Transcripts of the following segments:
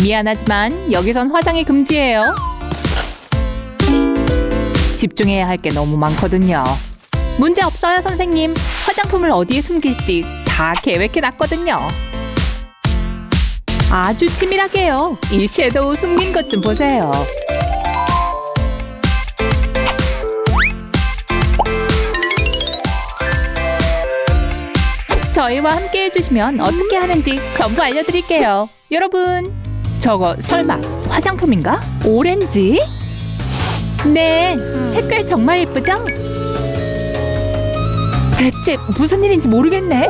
미안하지만 여기선 화장이 금지예요. 집중해야 할 게 너무 많거든요. 문제 없어요, 선생님. 화장품을 어디에 숨길지 다 계획해 놨거든요. 아주 치밀하게요. 이 섀도우 숨긴 것 좀 보세요. 저희와 함께 해주시면 어떻게 하는지 전부 알려드릴게요. 여러분, 저거 설마 화장품인가? 오렌지? 네, 색깔 정말 예쁘죠? 대체 무슨 일인지 모르겠네.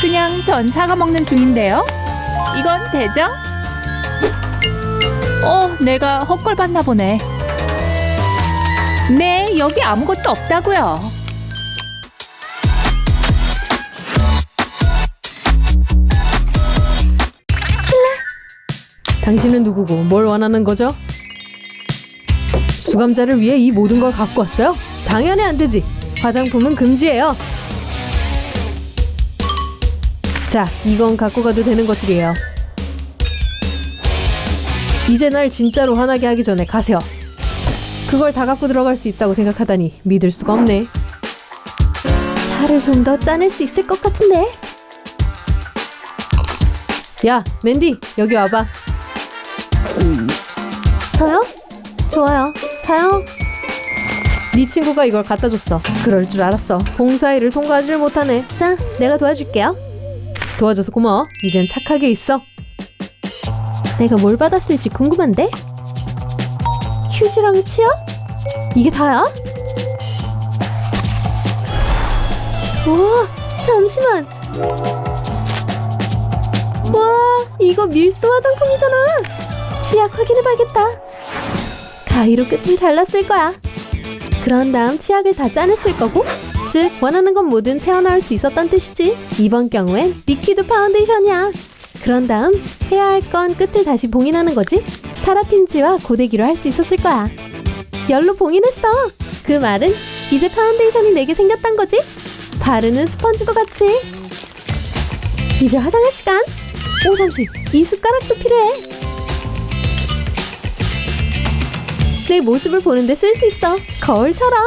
그냥 전 사과 먹는 중인데요. 이건 되죠? 어, 내가 헛걸 봤나 보네. 네, 여기 아무것도 없다고요. 당신은 누구고 뭘 원하는 거죠? 수감자를 위해 이 모든 걸 갖고 왔어요? 당연히 안 되지. 화장품은 금지예요. 자, 이건 갖고 가도 되는 것들이에요. 이제 날 진짜로 화나게 하기 전에 가세요. 그걸 다 갖고 들어갈 수 있다고 생각하다니 믿을 수가 없네. 차를 좀 더 짜낼 수 있을 것 같은데. 야, 맨디, 여기 와봐. 저요? 좋아요. 가요. 네 친구가 이걸 갖다 줬어. 그럴 줄 알았어. 봉사일을 통과하지를 못하네. 자, 내가 도와줄게요. 도와줘서 고마워. 이젠 착하게 있어. 내가 뭘 받았을지 궁금한데? 휴지랑 치약? 이게 다야? 우와, 잠시만. 와, 이거 밀수 화장품이잖아. 치약 확인해봐야겠다. 가위로 끝은 잘랐을 거야. 그런 다음 치약을 다 짜냈을 거고, 즉 원하는 건 뭐든 채워넣을 수 있었던 뜻이지. 이번 경우엔 리퀴드 파운데이션이야. 그런 다음 해야 할 건 끝을 다시 봉인하는 거지. 파라핀지와 고데기로 할 수 있었을 거야. 열로 봉인했어. 그 말은 이제 파운데이션이 내게 생겼단 거지. 바르는 스펀지도 같이. 이제 화장할 시간. 오 잠시 이 숟가락도 필요해. 내 모습을 보는데 쓸 수 있어. 거울처럼.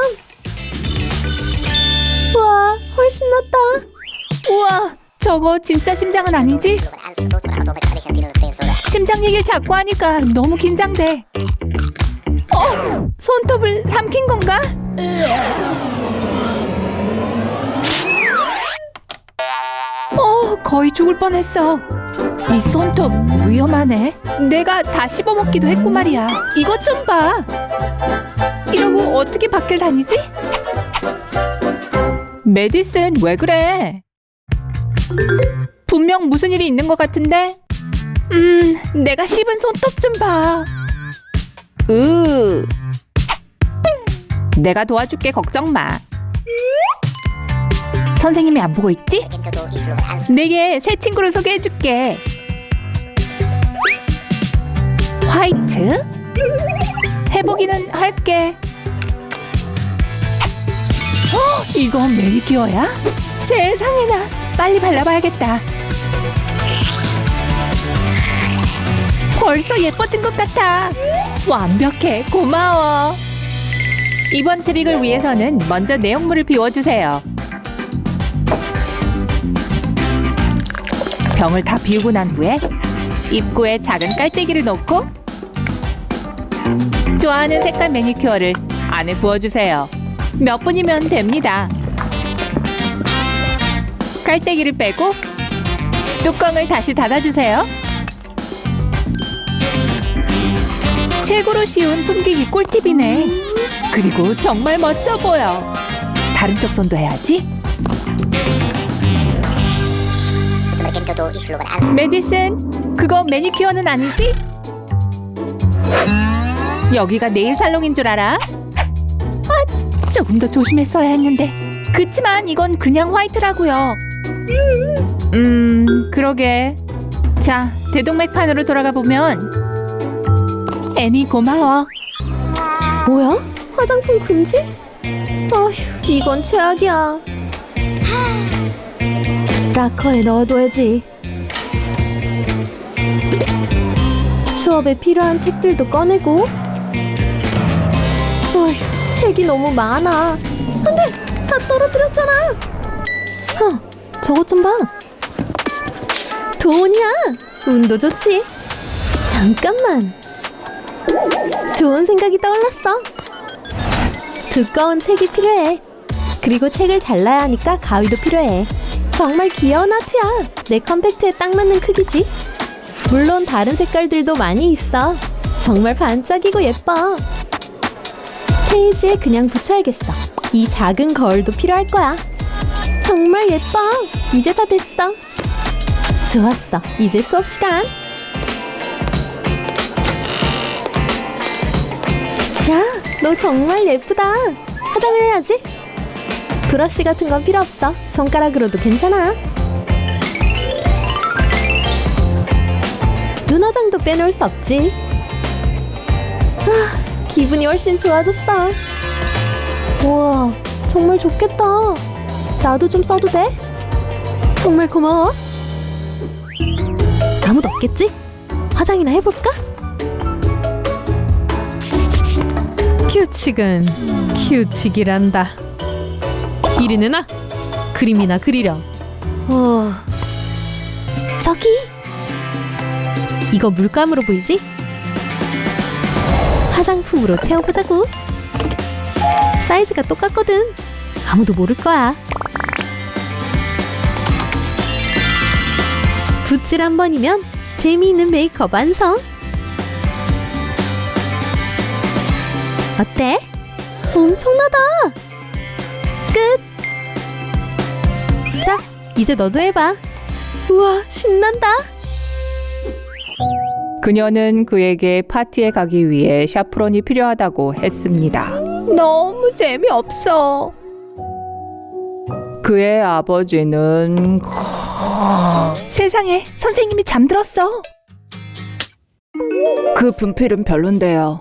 우와, 훨씬 낫다. 우와, 저거 진짜 심장은 아니지? 심장 얘기를 자꾸 하니까 너무 긴장돼. 어? 손톱을 삼킨 건가? 어, 거의 죽을 뻔했어. 이 손톱 위험하네. 내가 다 씹어먹기도 했고 말이야. 이것 좀 봐. 이러고 어떻게 밖을 다니지? 메디슨 왜 그래? 분명 무슨 일이 있는 것 같은데? 음, 내가 씹은 손톱 좀 봐. 으. 내가 도와줄게, 걱정 마. 선생님이 안 보고 있지? 내게 새 친구를 소개해줄게. 화이트? 해보기는 할게. 어, 이거 매니큐어야? 세상에나 빨리 발라봐야겠다. 벌써 예뻐진 것 같아. 완벽해. 고마워. 이번 트릭을 위해서는 먼저 내용물을 비워주세요. 병을 다 비우고 난 후에 입구에 작은 깔때기를 놓고 좋아하는 색깔 매니큐어를 안에 부어주세요. 몇 분이면 됩니다. 깔때기를 빼고 뚜껑을 다시 닫아주세요. 최고로 쉬운 숨기기 꿀팁이네. 그리고 정말 멋져 보여. 다른 쪽 손도 해야지. 메디슨, 그거 매니큐어는 아니지? 여기가 네일 살롱인 줄 알아? 아, 조금 더 조심했어야 했는데. 그치만 이건 그냥 화이트라고요. 음, 그러게. 자, 대동맥판으로 돌아가 보면 애니 고마워. 뭐야? 화장품 금지? 어휴, 이건 최악이야. 라커에 넣어둬야지. 수업에 필요한 책들도 꺼내고 책이 너무 많아. 안 돼 다 떨어뜨렸잖아. huh, 저것 좀 봐. 돈이야. 운도 좋지. 잠깐만. 좋은 생각이 떠올랐어. 두꺼운 책이 필요해. 그리고 책을 잘라야 하니까 가위도 필요해. 정말 귀여운 아트야. 내 컴팩트에 딱 맞는 크기지. 물론 다른 색깔들도 많이 있어. 정말 반짝이고 예뻐. 페이지에 그냥 붙여야겠어. 이 작은 거울도 필요할 거야. 정말 예뻐. 이제 다 됐어. 좋았어. 이제 수업 시간. 야, 너 정말 예쁘다. 화장을 해야지. 브러쉬 같은 건 필요 없어. 손가락으로도 괜찮아. 눈화장도 빼놓을 수 없지. 아, 기분이 훨씬 좋아졌어. 우와, 정말 좋겠다. 나도 좀 써도 돼? 정말 고마워. 아무도 없겠지? 화장이나 해볼까? 규칙은 규칙이란다. 이리 내놔. 그림이나 그리렴. 어... 저기 이거 물감으로 보이지? 화장품으로 채워보자고 사이즈가 똑같거든. 아무도 모를 거야. 붓질 한 번이면 재미있는 메이크업 완성. 어때? 엄청나다. 끝. 자, 이제 너도 해봐. 우와 신난다 그녀는 그에게 파티에 가기 위해 샤프론이 필요하다고 했습니다. 너무 재미없어. 그의 아버지는 세상에 선생님이 잠들었어. 그 분필은 별론데요.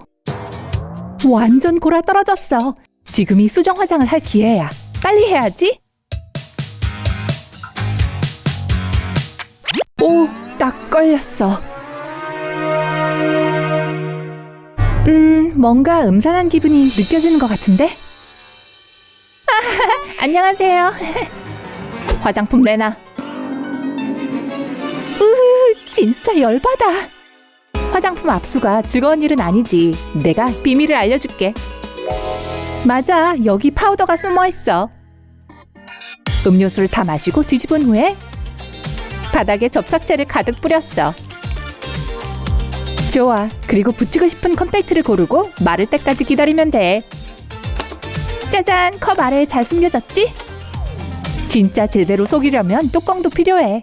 완전 골아 떨어졌어. 지금이 수정 화장을 할 기회야. 빨리 해야지. 오, 딱 걸렸어. 뭔가 음산한 기분이 느껴지는 것 같은데? 안녕하세요. 화장품 내놔. 으, 진짜 열받아. 화장품 압수가 즐거운 일은 아니지. 내가 비밀을 알려줄게. 맞아, 여기 파우더가 숨어 있어. 음료수를 다 마시고 뒤집은 후에 바닥에 접착제를 가득 뿌렸어. 좋아. 그리고 붙이고 싶은 컴팩트를 고르고 마를 때까지 기다리면 돼. 짜잔! 컵 아래에 잘 숨겨졌지? 진짜 제대로 속이려면 뚜껑도 필요해.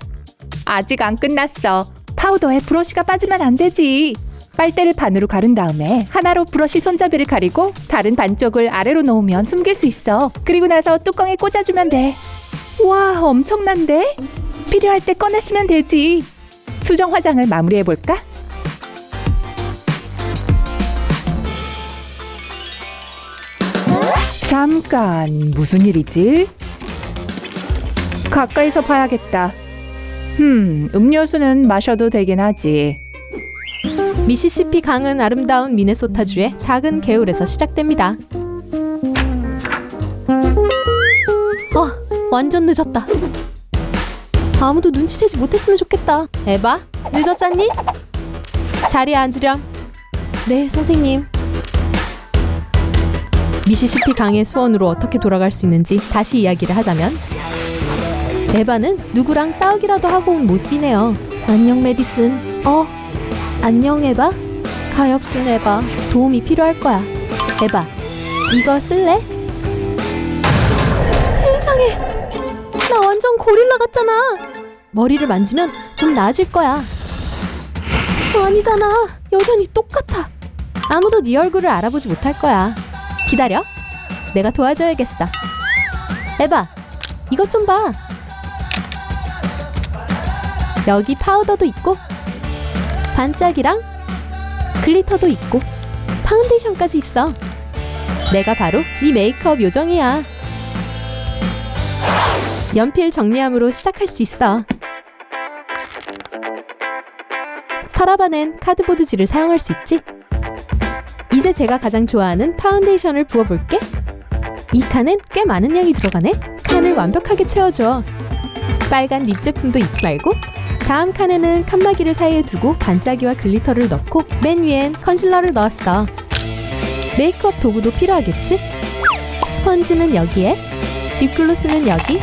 아직 안 끝났어. 파우더에 브러쉬가 빠지면 안 되지. 빨대를 반으로 가른 다음에 하나로 브러쉬 손잡이를 가리고 다른 반쪽을 아래로 놓으면 숨길 수 있어. 그리고 나서 뚜껑에 꽂아주면 돼. 와, 엄청난데? 필요할 때 꺼냈으면 되지. 수정 화장을 마무리해 볼까? 잠깐, 무슨 일이지? 가까이서 봐야겠다. 흠, 음료수는 마셔도 되긴 하지. 미시시피 강은 아름다운 미네소타주의 작은 개울에서 시작됩니다. 어, 완전 늦었다. 아무도 눈치채지 못했으면 좋겠다. 에바, 늦었잖니? 자리에 앉으렴. 네, 선생님. 미시시피 강의 수원으로 어떻게 돌아갈 수 있는지 다시 이야기를 하자면 에바는 누구랑 싸우기라도 하고 온 모습이네요. 안녕, 메디슨. 어, 안녕, 에바. 가엾은 에바. 도움이 필요할 거야. 에바, 이거 쓸래? 세상에, 나 완전 고릴라 같잖아. 머리를 만지면 좀 나아질 거야. 아니잖아. 여전히 똑같아. 아무도 네 얼굴을 알아보지 못할 거야. 기다려. 내가 도와줘야겠어. 에바, 이것 좀 봐. 여기 파우더도 있고, 반짝이랑 글리터도 있고, 파운데이션까지 있어. 내가 바로 네 메이크업 요정이야. 연필 정리함으로 시작할 수 있어. 서랍 안엔 카드보드지를 사용할 수 있지. 이제 제가 가장 좋아하는 파운데이션을 부어볼게. 이 칸엔 꽤 많은 양이 들어가네. 칸을 완벽하게 채워줘. 빨간 립 제품도 잊지 말고. 다음 칸에는 칸막이를 사이에 두고 반짝이와 글리터를 넣고 맨 위엔 컨실러를 넣었어. 메이크업 도구도 필요하겠지? 스펀지는 여기에, 립글로스는 여기.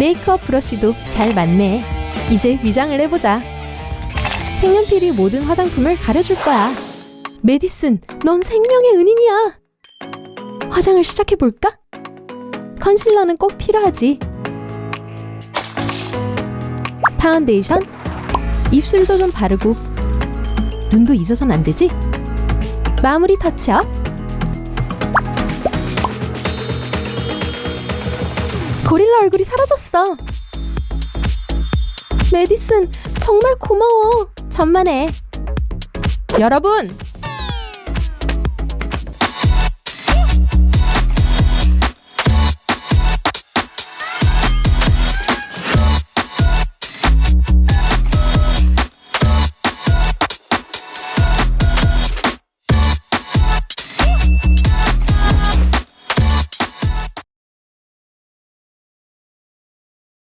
메이크업 브러쉬도 잘 맞네. 이제 위장을 해보자. 색연필이 모든 화장품을 가려줄 거야. 메디슨, 넌 생명의 은인이야. 화장을 시작해 볼까? 컨실러는 꼭 필요하지. 파운데이션, 입술도 좀 바르고 눈도 잊어선 안 되지? 마무리 터치업. 고릴라 얼굴이 사라졌어. 메디슨, 정말 고마워. 천만에. 여러분,